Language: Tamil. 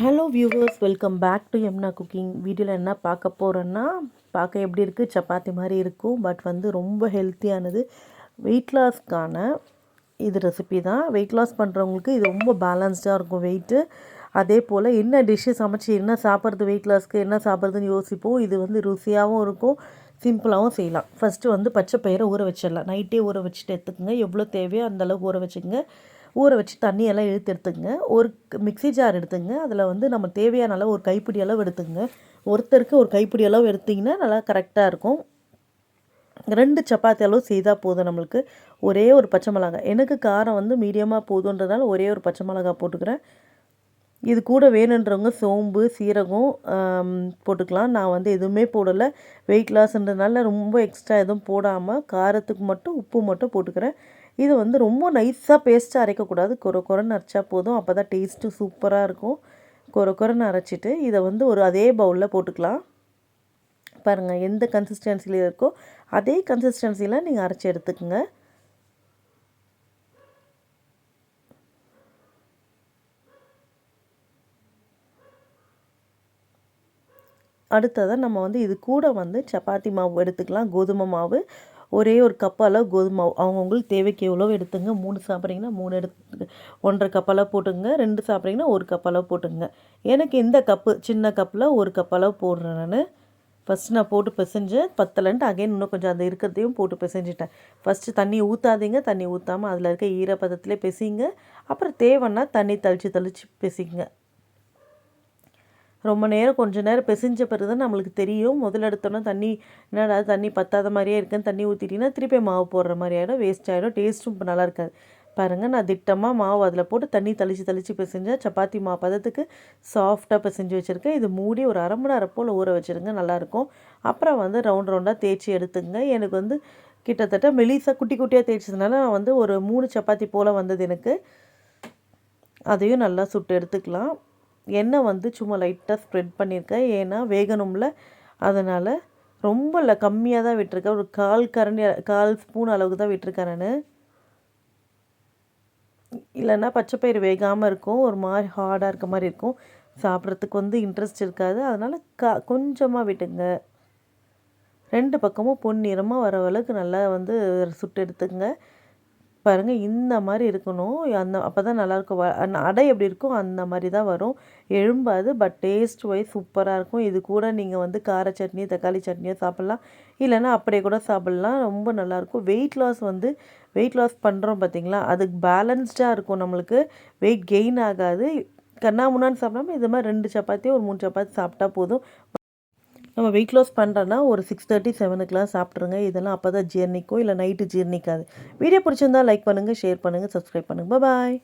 Hello viewers welcome back to எம்னா cooking வீடியோவில் என்ன பார்க்க போகிறோன்னா பார்க்க எப்படி இருக்குது சப்பாத்தி மாதிரி இருக்கும் பட் வந்து ரொம்ப ஹெல்த்தியானது வெயிட் லாஸ்க்கான இது ரெசிபி தான். வெயிட் லாஸ் பண்ணுறவங்களுக்கு இது ரொம்ப பேலன்ஸ்டாக இருக்கும் வெயிட்டு அதே போல் என்ன டிஷ்ஷு சமைச்சி என்ன சாப்பிட்றது வெயிட் லாஸ்க்கு என்ன சாப்பிட்றதுன்னு யோசிப்போம். இது வந்து ருசியாகவும் இருக்கும் சிம்பிளாகவும் செய்யலாம். ஃபஸ்ட்டு வந்து பச்சை பயிரை ஊற வச்சிடலாம். நைட்டே ஊற வச்சுட்டு எடுத்துக்கோங்க. எவ்வளோ தேவையோ அந்தளவுக்கு ஊற வச்சுக்கோங்க. ஊற வச்சு தண்ணியெல்லாம் இழுத்து எடுத்துங்க ஒரு மிக்சி ஜார் எடுத்துங்க அதில் வந்து நம்ம தேவையான அளவு ஒரு கைப்பிடி அளவு எடுத்துங்க ஒருத்தருக்கு ஒரு கைப்பிடி அளவு எடுத்திங்கன்னா நல்லா கரெக்டாக இருக்கும். ரெண்டு சப்பாத்தி அளவு செய்தால் போதும் நம்மளுக்கு. ஒரே ஒரு பச்சை மிளகாய். எனக்கு காரம் வந்து மீடியமாக போதுன்றதுனால ஒரே ஒரு பச்சை மிளகாய் போட்டுக்கிறேன். இது கூட வேணுன்றவங்க சோம்பு சீரகம் போட்டுக்கலாம். நான் வந்து எதுவுமே போடலை. வெயிட் லாஸ்ன்றதுனால ரொம்ப எக்ஸ்ட்ரா எதுவும் போடாமல் காரத்துக்கு மட்டும் உப்பு மட்டும் போட்டுக்கிறேன். இது வந்து ரொம்ப நைஸாக பேஸ்ட்டாக அரைக்கக்கூடாது. குறை குறைன்னு அரைச்சா போதும். அப்போ தான் டேஸ்ட்டு சூப்பராக இருக்கும். குறை குறைன்னு அரைச்சிட்டு இதை வந்து ஒரு அதே பவுலில் போட்டுக்கலாம். பாருங்கள் எந்த கன்சிஸ்டன்சியில் இருக்கோ அதே கன்சிஸ்டன்சியில் நீங்கள் அரைச்சி எடுத்துக்கோங்க. அடுத்ததாக நம்ம வந்து இது கூட வந்து சப்பாத்தி மாவு எடுத்துக்கலாம். கோதுமை மாவு. ஒரே ஒரு கப் அளவு கோதுமை மாவு. அவங்கவுங்களுக்கு தேவைக்கு எவ்வளோ எடுத்துங்க. மூணு சாப்பிட்றீங்கன்னா மூணு எடுத்து ஒன்றரை கப் அளவு போட்டுங்க ரெண்டு சாப்பிட்றீங்கன்னா ஒரு கப் அளவு போட்டுங்க எனக்கு இந்த கப்பு சின்ன கப்பில் ஒரு கப் அளவு போடுறேன் நான். ஃபஸ்ட்டு நான் போட்டு பிசைஞ்சு பத்தலன்ட்டு அகைன் இன்னும் கொஞ்சம் அந்த இருக்கிறதையும் போட்டு பிசைஞ்சிட்டேன். ஃபஸ்ட்டு தண்ணி ஊற்றாதீங்க தண்ணி ஊற்றாமல் அதில் இருக்க ஈரப்பதத்திலே பிசைங்க அப்புறம் தேவைன்னா தண்ணி தெளித்து தெளித்து பிசைங்க ரொம்ப நேரம் கொஞ்ச நேரம் பிசைஞ்ச பிறகு தான் நம்மளுக்கு தெரியும். முதல்ல எடுத்தோன்னா தண்ணி என்னடா தண்ணி பத்தாத மாதிரியே இருக்குன்னு தண்ணி ஊற்றிட்டிங்கன்னா திருப்பி மாவு போடுற மாதிரி ஆகிடும் வேஸ்ட் ஆகிடும் டேஸ்ட்டும் இப்போ நல்லா இருக்காது. பாருங்கள் நான் திட்டமாக மாவு அதில் போட்டு தண்ணி தெளித்து தெளித்து பிசைஞ்சேன் சப்பாத்தி மாவு பதத்துக்கு சாஃப்டாக பிசைஞ்சு வச்சுருக்கேன். இது மூடி ஒரு அரை மணி நேரம் போல் ஊற வச்சுருங்க நல்லாயிருக்கும் அப்புறம் வந்து ரவுண்ட் ரவுண்டாக தேய்ச்சி எடுத்துங்க எனக்கு வந்து கிட்டத்தட்ட மெலிசாக குட்டி குட்டியாக தேய்ச்சதுனால நான் வந்து ஒரு மூணு சப்பாத்தி போல் வந்தது எனக்கு. அதையும் நல்லா சுட்டு எடுத்துக்கலாம். எண்ணெய் வந்து சும்மா லைட்டாக ஸ்ப்ரெட் பண்ணியிருக்கேன். ஏன்னா வேகணும்ல. அதனால் ரொம்ப இல்லை கம்மியாக தான் விட்டுருக்கேன். ஒரு கால் கரண்டி கால் ஸ்பூன் அளவுக்கு தான் விட்டுருக்கேன் நான். இல்லைன்னா பச்சைப்பயிறு வேகாமல் இருக்கும். ஒரு மாதிரி ஹார்டாக இருக்க மாதிரி இருக்கும். சாப்பிட்றதுக்கு வந்து இன்ட்ரெஸ்ட் இருக்காது. அதனால் கா கொஞ்சமாக விட்டுங்க. ரெண்டு பக்கமும் பொன்னிறமாக வர அளவுக்கு நல்லா வந்து சுட்டு எடுத்துங்க பாருங்கள் இந்த மாதிரி இருக்கணும். அந்த அப்போ தான் நல்லாயிருக்கும் அடை எப்படி இருக்கும்? அந்த மாதிரி தான் வரும். எழும்பாது பட் டேஸ்ட் வைஸ் சூப்பராக இருக்கும். இது கூட நீங்கள் வந்து கார சட்னி தக்காளி சட்னியோ சாப்பிட்லாம். இல்லைன்னா அப்படியே கூட சாப்பிட்லாம். ரொம்ப நல்லாயிருக்கும் வெயிட் லாஸ் வந்து வெயிட் லாஸ் பண்ணுறோம் பார்த்திங்களா அதுக்கு பேலன்ஸ்டாக இருக்கும் நம்மளுக்கு. வெயிட் கெயின் ஆகாது. கண்ணா முன்னான்னு சாப்பிடாம இது மாதிரி ரெண்டு சப்பாத்தி ஒரு மூணு சப்பாத்தி சாப்பிட்டா போதும். நம்ம வெயிட் லாஸ் பண்ணுறோன்னா ஒரு சிக்ஸ் தேர்ட்டி செவனுக்குலாம் சாப்பிட்ருங்க இதெல்லாம் அப்போ தான் ஜீர்ணிக்கும் இல்லை நைட்டு ஜீர்ணிக்காது. வீடியோ பிடிச்சிருந்தா லைக் பண்ணுங்கள் ஷேர் பண்ணுங்கள் சப்ஸ்கிரைப் பண்ணுங்கள் பாய்